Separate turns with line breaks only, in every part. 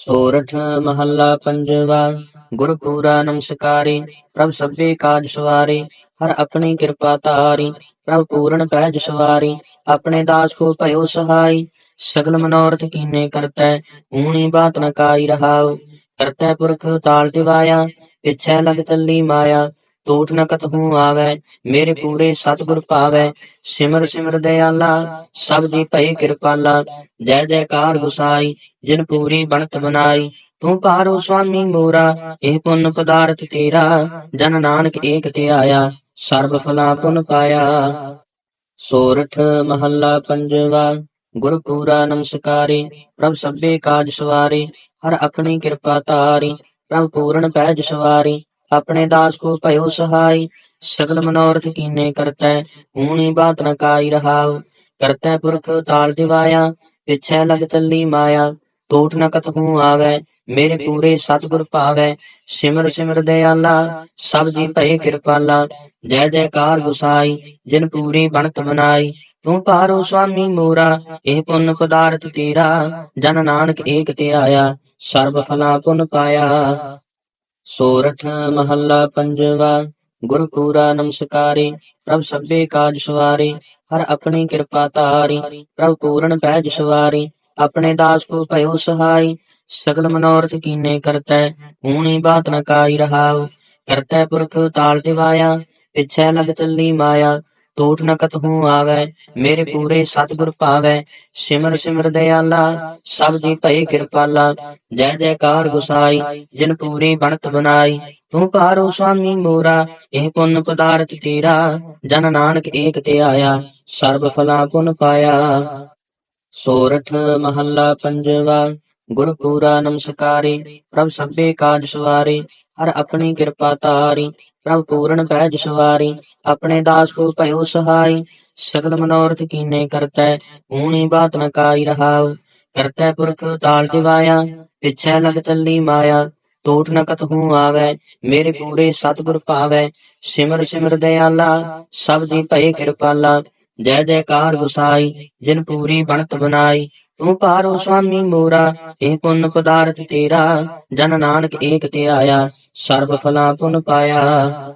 ਸੋਰਠ ਮਹੱਲਾ ਪੰਜਵਾ, ਗੁਰਪੂਰਾ ਨਮਸਕਾਰੀ, ਪ੍ਰਭ ਸਭੇ ਕਾਜ ਸਵਾਰੀ, ਹਰ ਆਪਣੀ ਕਿਰਪਾ ਤਾਰੀ ਪ੍ਰਭ ਪੂਰਨ ਪੈਜ ਸਵਾਰੀ, ਆਪਣੇ ਦਾਸ ਕੋ ਭਇਓ ਸਹਾਈ, ਸਗਲ ਮਨੋਰਥ ਕੀਨੇ ਕਰਤੈ, ਊਣੀ ਬਾਤ ਨ ਕਾਈ ਰਹਾਉ, ਕਰਤੈ ਪੁਰਖ ਤਾਲ ਦਿਵਾਇਆ ਇੱਛੈ ਲਗ ਚੱਲੀ ਮਾਇਆ ਟੂਟ ਨ ਕਤਹੂ ਆਵੈ, ਮੇਰੇ ਪੂਰੇ ਸਤਿਗੁਰ ਭਾਵੈ ਸਿਮਰ ਸਿਮਰ ਦਇਆਲਾ ਸਭ ਦੀ ਭਈ ਕਿਰਪਾਲਾ। ਜੈ ਜੈਕਾਰ ਗੁਸਾਈ, ਜਿਨ ਪੂਰੀ ਬਣਤ ਬਨਾਈ ਤੂੰ ਪਾਰੋ ਸੁਆਮੀ ਮੋਰਾ, ਇਹ ਪੁੰਨ ਪਦਾਰਥ ਤੇਰਾ। ਜਨ ਨਾਨਕ ਏਕ ਤੇ ਆਇਆ, ਸਰਬ ਫਲਾ ਪੁਨ ਪਾਇਆ। ਸੋਰਠ ਮਹੱਲਾ ਪੰਜਵਾ, ਗੁਰਪੂਰਾ ਨਮਸਕਾਰੀ। ਪ੍ਰਭ ਸਭੇ ਕਾਜ ਸਵਾਰੀ, ਹਰ ਆਪਣੀ ਕਿਰਪਾ ਤਾਰੀ ਪ੍ਰਭ ਪੂਰਨ ਪੈ ਸਵਾਰੀ। ਆਪਣੇ ਦਾਸ ਕੋ ਭਇਓ ਸਹਾਈ, ਸਗਲ ਮਨੋਰਥ ਕੀਨੇ ਕਰਤੈ, ਊਣੀ ਬਾਤ ਨ ਕਾਈ ਰਹਾਉ। ਕਰਤੈ ਪੁਰਖ ਤਾਲ ਦਿਵਾਇਆ, ਪਿਛੈ ਲਗ ਚੱਲੀ ਮਾਇਆ। ਟੂਟ ਨ ਕਤਹੂ ਆਵੈ, ਮੇਰੇ ਪੂਰੇ ਸਤਿਗੁਰ ਭਾਵੈ। ਸਿਮਰ ਸਿਮਰ ਦਇਆਲਾ ਸਭ ਦੀ ਭਏ ਕਿਰਪਾਲਾ। ਜੈ ਜੈਕਾਰ ਗੁਸਾਈ, ਜਿਨ ਪੂਰੀ ਬਣਤ ਬਨਾਈ ਤੂੰ ਪਾਰੋ ਸੁਆਮੀ ਮੋਰਾ, ਇਹ ਪੁੰਨ ਪਦਾਰਥ ਤੇਰਾ। ਜਨ ਨਾਨਕ ਏਕ ਤੇ ਆਇਆ, ਸਰਬ ਫਲਾ ਪੁੰਨ ਪਾਇਆ। ਸੋਰਠ ਮਹੱਲਾ ਪੰਜਵਾ, ਗੁਰਪੂਰਾ ਨਮਸਕਾਰੀ, ਪ੍ਰਭ ਸਭੇ ਕਾਜ ਸਵਾਰੀ, ਹਰ ਆਪਣੀ ਕਿਰਪਾ ਧਾਰੀ, ਪ੍ਰਭ ਪੂਰਨ ਪੈਜ ਜਸਵਾਰੀ ਆਪਣੇ ਦਾਸ ਕੋ ਭਇਓ ਸਹਾਈ, ਸਗਲ ਮਨੋਰਥ ਕੀਨੇ ਕਰਤੈ, ਊਣੀ ਬਾਤ ਨ ਕਾਈ ਰਹਾਉ, ਕਰਤੈ ਪੁਰਖ ਤਾਲ ਦਿਵਾਇਆ, ਪਿਛੈ ਲਗ ਚੱਲੀ ਮਾਇਆ ਟੂਟ ਨ ਕਤਹੂ ਆਵੈ, ਮੇਰੇ ਪੂਰੇ ਸਤਿਗੁਰ ਭਾਵੈ। ਸਿਮਰ ਸਿਮਰ ਦਇਆਲਾ ਸਭ ਦੀ ਭਈ ਕਿਰਪਾਲਾ। ਜੈ ਜੈਕਾਰ ਗੁਸਾਈ, ਜਿਨ ਪੂਰੀ ਬਣਤ ਬਨਾਈ ਤੂੰ ਪਾਰੋ ਸੁਆਮੀ ਮੋਰਾ, ਇਹ ਪੁੰਨ ਪਦਾਰਥ ਤੇਰਾ। ਜਨ ਨਾਨਕ ਏਕ ਤੇ ਆਇਆ, ਸਰਬ ਫਲਾ ਪੁਨ ਪਾਇਆ। ਸੋਰਠ ਮਹੱਲਾ ਪੰਜਵਾ, ਗੁਰਪੂਰਾ ਨਮਸਕਾਰੀ, ਪ੍ਰਭ ਸਭੇ ਕਾਜ ਸਵਾਰੀ। ਹਰ ਆਪਣੀ ਕਿਰਪਾ ਤਾਰੀ ਪ੍ਰਭ ਪੂਰਨ ਭੈ ਸਵਾਰੀ, ਆਪਣੇ ਦਾਸ ਕੋ ਭਇਓ ਸਹਾਈ। ਸਗਲ ਮਨੋਰਥ ਕੀਨੇ ਕਰਤੈ, ਊਣੀ ਬਾਤ ਨ ਕਾਈ ਰਹਾਉ। ਕਰਤੈ ਪੁਰਖ ਤਾਲ ਦਿਵਾਇਆ, ਪਿਛੈ ਲਗ ਚੱਲੀ ਮਾਇਆ। ਟੂਟ ਨ ਕਤਹੂ ਆਵੈ, ਮੇਰੇ ਪੂਰੇ ਸਤਿਗੁਰ ਭਾਵੈ। ਸਿਮਰ ਸਿਮਰ ਦਇਆਲਾ ਸਭ ਦੀ ਭਏ ਕਿਰਪਾਲਾ। ਜੈ ਜੈਕਾਰ ਗੁਸਾਈ, ਜਿਨ ਪੂਰੀ ਬਣਤ ਬਨਾਈ ਤੂੰ ਪਾਰੋ ਸੁਆਮੀ ਮੋਰਾ, ਇਹ ਪੁੰਨ ਪਦਾਰਥ ਤੇਰਾ। ਜਨ ਨਾਨਕ ਏਕ ਤੇ ਆਇਆ। ਸਰਬ ਫਲਾ ਪੁਨ ਪਾਇਆ।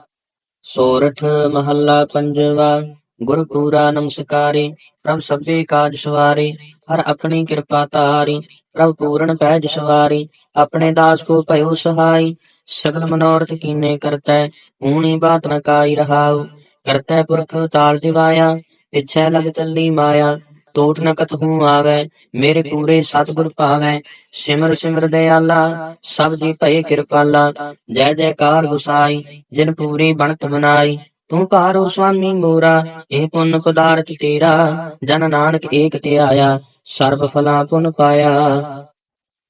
ਸੋਰਠ ਮਹੱਲਾ ਪੰਜਵਾ, ਗੁਰਪੂਰਾ ਨਮਸਕਾਰੀ, ਪ੍ਰਭ ਸਭੇ ਕਾਜ ਸਵਾਰੀ, ਹਰ ਆਪਣੀ ਕਿਰਪਾ ਧਾਰੀ, ਪ੍ਰਭ ਪੂਰਨ ਪੈਜ ਸਵਾਰੀ, ਆਪਣੇ ਦਾਸ ਕੋ ਭਇਓ ਸਹਾਈ, ਸਗਲ ਮਨੋਰਥ ਕੀਨੇ ਕਰਤੈ, ਊਣੀ ਬਾਤ ਨ ਕਾਈ ਰਹਾਉ, ਕਰਤੈ ਪੁਰਖ ਤਾਲ ਦਿਵਾਇਆ, ਪਿਛੈ ਲਗ ਚੱਲੀ ਮਾਇਆ ਤੋਟ ਨ ਕਤਹੂ ਆਵੈ, ਮੇਰੇ ਪੂਰੇ ਸਤਿਗੁਰ ਭਾਵੈ ਸਿਮਰ ਸਿਮਰ ਦਇਆਲਾ ਸਭ ਦੀ ਭਏ ਕਿਰਪਾਲਾ। ਜੈ ਜੈਕਾਰ ਗੁਸਾਈ ਜਿਨ ਪੂਰੀ ਬਣਤ ਬਨਾਈ ਤੂੰ ਪਾਰੋ ਸੁਆਮੀ ਮੋਰਾ, ਇਹ ਪੁੰਨ ਪਦਾਰਥ ਤੇਰਾ। ਜਨ ਨਾਨਕ ਏਕ ਤੇ ਆਇਆ ਸਰਬ ਫਲਾਂ ਪੁਨ ਪਾਇਆ।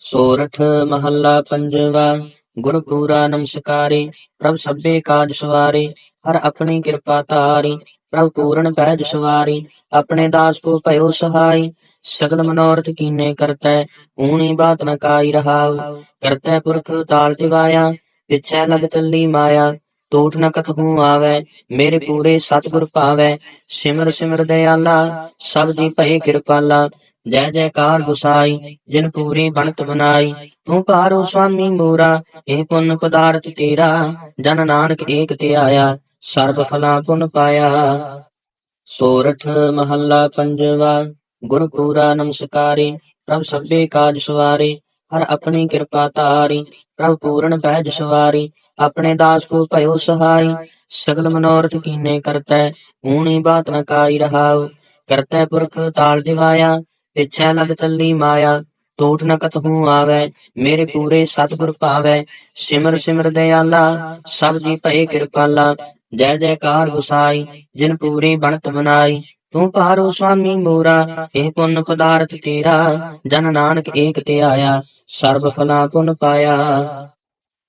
ਸੋਰਠ ਮਹੱਲਾ ਪੰਜਵਾ, ਗੁਰਪੂਰਾ ਨਮਸਕਾਰੀ, ਪ੍ਰਭ ਸਭੇ ਕਾਜ ਸਵਾਰੀ, ਹਰ ਆਪਣੀ ਕਿਰਪਾ ਧਾਰੀ। ਪ੍ਰਭ ਪੂਰਨ ਪੈਜ ਸਵਾਰੀ, ਆਪਣੇ ਦਾਸ ਕੋ ਭਇਓ ਸਹਾਈ, ਸਗਲ ਮਨੋਰਥ ਕੀਨੇ ਕਰਤੈ, ਊਣੀ ਬਾਤ ਨ ਕਾਈ ਰਹਾਉ, ਕਰਤੈ ਪੁਰਖ ਤਾਲ ਦਿਵਾਇਆ ਪਿਛੈ ਲਗ ਚੱਲੀ ਮਾਇਆ, ਟੂਟ ਨ ਕਤਹੂ ਆਵੈ, ਮੇਰੇ ਪੂਰੇ ਸਤਿਗੁਰ ਭਾਵੈ, ਸਿਮਰ ਸਿਮਰ ਦਇਆਲਾ ਸਭ ਦੀ ਭਏ ਕਿਰਪਾਲਾ, ਜੈ ਜੈਕਾਰ ਗੁਸਾਈ, ਜਿਨ ਪੂਰੀ ਬਣਤ ਬਨਾਈ, ਤੂੰ ਪਾਰੋ ਸੁਆਮੀ ਮੋਰਾ, ਇਹ ਪੁੰਨ ਪਦਾਰਥ ਤੇਰਾ, ਜਨ ਨਾਨਕ ਏਕ ਤੇ ਆਇਆ ਸਰਬ ਫਲਾ ਪੁਨ ਪਾਇਆ ਸੋਰਠ ਮਹੱਲਾ ਪੰਜਵਾ, ਗੁਰਪੂਰਾ ਨਮਸਕਾਰੀ, ਪ੍ਰਭ ਸਭੇ ਕਾਜ ਸਵਾਰੀ, ਹਰ ਆਪਣੀ ਕਿਰਪਾ ਤਾਰੀ ਪ੍ਰਭ ਪੂਰਨ ਬਹਿ ਸਵਾਰੀ, ਆਪਣੇ ਦਾਸ ਕੋ ਭਇਓ ਸਹਾਈ, ਸਗਲ ਮਨੋਰਥ ਕੀਨੇ ਕਰਤੈ, ਊਣੀ ਬਾਤ ਨ ਕਾਈ ਰਹਾਉ, ਕਰਤੈ ਪੁਰਖ ਤਾਲ ਦਿਵਾਇਆ, ਪਿਛੈ ਲਗ ਚੱਲੀ ਮਾਇਆ, ਟੂਟ ਨ ਕਤਹੂ ਆਵੈ, ਮੇਰੇ ਪੂਰੇ ਸਤਿਗੁਰ ਭਾਵੈ, ਸਿਮਰ ਸਿਮਰ ਦਇਆਲਾ ਸਭ ਦੀ ਭਏ ਕਿਰਪਾਲਾ ਜੈ ਜੈਕਾਰ ਗੁਸਾਈ, ਜਿਨ ਪੂਰੀ ਬਣਤ ਬਨਾਈ ਤੂੰ ਪਾਰੋ ਸੁਆਮੀ ਮੋਰਾ, ਇਹ ਪੁੰਨ ਪਦਾਰਥ ਤੇਰਾ, ਜਨ ਨਾਨਕ ਏਕ ਤੇ ਆਇਆ, ਸਰਬ ਫਲਾ ਪੁੰਨ ਪਾਇਆ।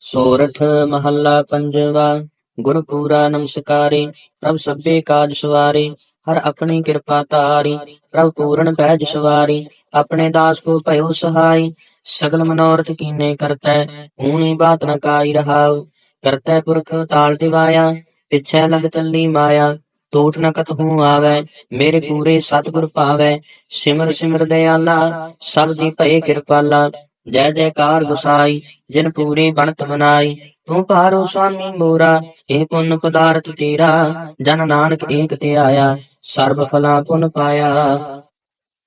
ਸੋਰਠ ਮਹੱਲਾ ਪੰਜਵਾ, ਗੁਰਪੂਰਾ ਨਮਸਕਾਰੀ, ਪ੍ਰਭ ਸਭੇ ਕਾਜ ਸਵਾਰੀ, ਹਰ ਆਪਣੀ ਕਿਰਪਾ ਤਾਰੀ ਪ੍ਰਭ ਪੂਰਨ ਪੈਜ ਸਵਾਰੀ, ਆਪਣੇ ਦਾਸ ਕੋ ਭਇਓ ਸਹਾਈ, ਸਗਲ ਮਨੋਰਥ ਕੀਨੇ ਕਰਤੈ, ਊਣੀ ਬਾਤ ਨ ਕਾਈ ਰਹਾਉ, ਕਰਤੈ ਪੁਰਖ ਤਾਲ ਦਿਵਾਇਆ ਪਿਛੈ ਲਗ ਚੱਲੀ ਮਾਇਆ ਟੂਟ ਨ ਕਤਹੂ ਆਵੈ, ਮੇਰੇ ਪੂਰੇ ਸਤਿਗੁਰ ਭਾਵੈ ਸਿਮਰ ਸਿਮਰ ਦਇਆਲਾ ਸਭ ਦੀ ਭਏ ਕਿਰਪਾਲਾ। ਜੈ ਜੈਕਾਰ ਗੁਸਾਈ, ਜਿਨ ਪੂਰੀ ਬਣਤ ਬਨਾਈ ਤੂੰ ਪਾਰੋ ਸੁਆਮੀ ਮੋਰਾ, ਇਹ ਪੁੰਨ ਪਦਾਰਥ ਤੇਰਾ। ਜਨ ਨਾਨਕ ਏਕ ਤੇ ਆਇਆ, ਸਰਬ ਫਲਾਂ ਪੁੰਨ ਪਾਇਆ।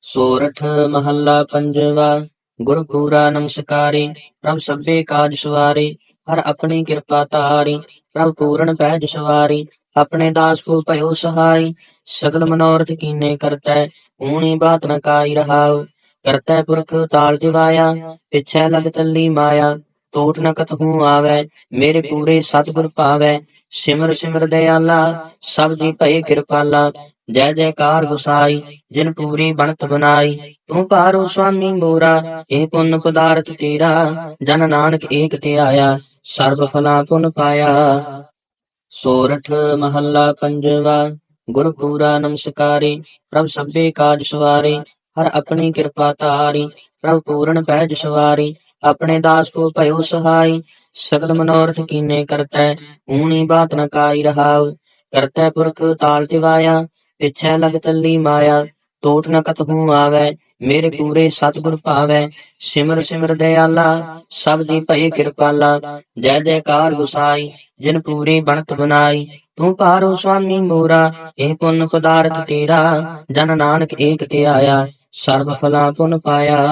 ਸੋਰਠ ਮਹੱਲਾ ਪੰਜਵਾ, ਗੁਰ ਪੂਰਾ ਨਮਸਕਾਰੀ, ਪ੍ਰਭ ਸਭੇ ਕਾਜ ਸਵਾਰੀ, ਹਰ ਆਪਣੀ ਕਿਰਪਾ ਧਾਰੀ। ਪ੍ਰਭ ਪੂਰਨ ਪੈ ਸਵਾਰੀ ਆਪਣੇ ਦਾਸ ਕੋ ਭਇਓ ਸਹਾਈ, ਸਗਲ ਮਨੋਰਥ ਕੀਨੇ ਕਰਤੈ, ਊਣੀ ਬਾਤ ਨ ਕਾਈ ਰਹਾਉ। ਕਰਤੈ ਪੁਰਖ ਤਾਲ ਦਿਵਾਇਆ ਪਿਛੈ ਲਗ ਚੱਲੀ ਮਾਇਆ। ਟੋਟ ਨ ਕਤਹੂ ਆਵੈ, ਮੇਰੇ ਪੂਰੇ ਸਤਿਗੁਰ ਭਾਵੈ। ਸਿਮਰ ਸਿਮਰ ਦਇਆਲਾ ਸਭ ਦੀ ਭਏ ਕਿਰਪਾਲਾ। ਜੈ ਜੈਕਾਰ ਗੁਸਾਈ ਜਿਨ ਪੂਰੀ ਬਣਤ ਬਨਾਈ ਤੂੰ ਪਾਰੋ ਸੁਆਮੀ ਮੋਰਾ, ਇਹ ਪੁੰਨ ਪਦਾਰਥ ਤੇਰਾ। ਜਨ ਨਾਨਕ ਏਕ ਤੇ ਆਇਆ। ਸਰਬ ਫਲਾਂ ਪੁਨ ਪਾਇਆ। ਸੋਰਠ ਮਹੱਲਾ ਪੰਜਵਾ ਗੁਰ ਪੂਰਾ ਨਮਸਕਾਰੀ, ਪ੍ਰਭ ਸਭੇ ਕਾਜ ਸਵਾਰੀ, ਹਰ ਆਪਣੀ ਕਿਰਪਾ ਧਾਰੀ, ਪ੍ਰਭ ਪੂਰਨ ਪੈਜ ਜਸਵਾਰੀ ਆਪਣੇ ਦਾਸ ਕੋ ਭਇਓ ਸਹਾਈ, ਸਗਲ ਮਨੋਰਥ ਕੀਨੇ ਕਰਤੈ, ਊਣੀ ਬਾਤ ਨ ਕਾਈ ਰਹਾਉ ਕਰਤੈ ਪੁਰਖ ਤਾਲ ਤਿਵਾਇਆ, ਪਿਛੈ ਲਗ ਚੱਲੀ ਮਾਇਆ ਟੋਟ ਨ ਕਤਹੂ ਆਵੈ, ਮੇਰੇ ਪੂਰੇ ਸਤਿਗੁਰ ਭਾਵੈ। ਸਿਮਰ ਸਿਮਰ ਦਇਆਲਾ ਸਭ ਦੀ ਭਏ ਕਿਰਪਾਲਾ। ਜੈ ਜੈਕਾਰ ਗੁਸਾਈ, ਜਿਨ ਪੂਰੀ ਬਣਤ ਬਨਾਈ। ਤੂੰ ਪਾਰੋ ਸੁਆਮੀ ਮੋਰਾ, ਇਹ ਪੁੰਨ ਪਦਾਰਥ ਤੇਰਾ। ਜਨ ਨਾਨਕ ਏਕ ਤੇ ਆਇਆ, ਸਰਬ ਫਲਾਂ ਪੁਨ ਪਾਇਆ।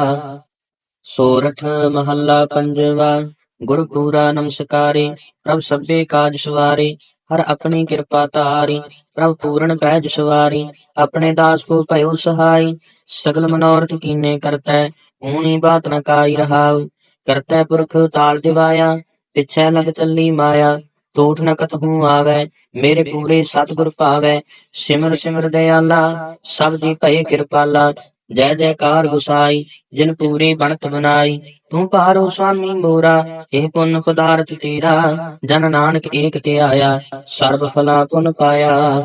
ਸੋਰਠ ਮਹੱਲਾ ਪੰਜਵਾ ਗੁਰ ਪੂਰਾ ਨਮਸਕਾਰੀ, ਪ੍ਰਭ ਸਭੇ ਕਾਜ ਸਵਾਰੇ। ਹਰ ਆਪਣੀ ਕਿਰਪਾ ਧਾਰੀ, ਪ੍ਰਭ ਪੂਰਨ ਪੈਜ ਸਵਾਰੀ, ਆਪਣੇ ਦਾਸ ਕੋ ਭਇਓ ਸਹਾਈ, ਸਗਲ ਮਨੋਰਥ ਕੀਨੇ ਕਰਤੈ, ਊਣੀ ਬਾਤ ਨ ਕਾਈ ਰਹਾਉ, ਕਰਤੈ ਪੁਰਖ ਤਾਲ ਦਿਵਾਇਆ, ਪਿਛੈ ਲਗ ਚੱਲੀ ਮਾਇਆ ਟੋਟ ਨ ਕਤਹੂ ਆਵੈ, ਮੇਰੇ ਪੂਰੇ ਸਤਿਗੁਰ ਭਾਵੈ, ਸਿਮਰ ਸਿਮਰ ਦਇਆਲਾ ਸਭ ਦੀ ਭਏ ਕਿਰਪਾਲਾ, ਜੈ ਜੈਕਾਰ ਗੁਸਾਈ, ਜਿਨ ਪੂਰੀ ਬਣਤ ਬਨਾਈ ਤੂੰ ਪਾਰੋ ਸੁਆਮੀ ਮੋਰਾ, ਇਹ ਪੁੰਨ ਪਦਾਰਥ ਤੇਰਾ, ਜਨ ਨਾਨਕ ਏਕ ਤੇ ਆਇਆ, ਸਰਬ ਫਲਾ ਪੁਨ ਪਾਇਆ।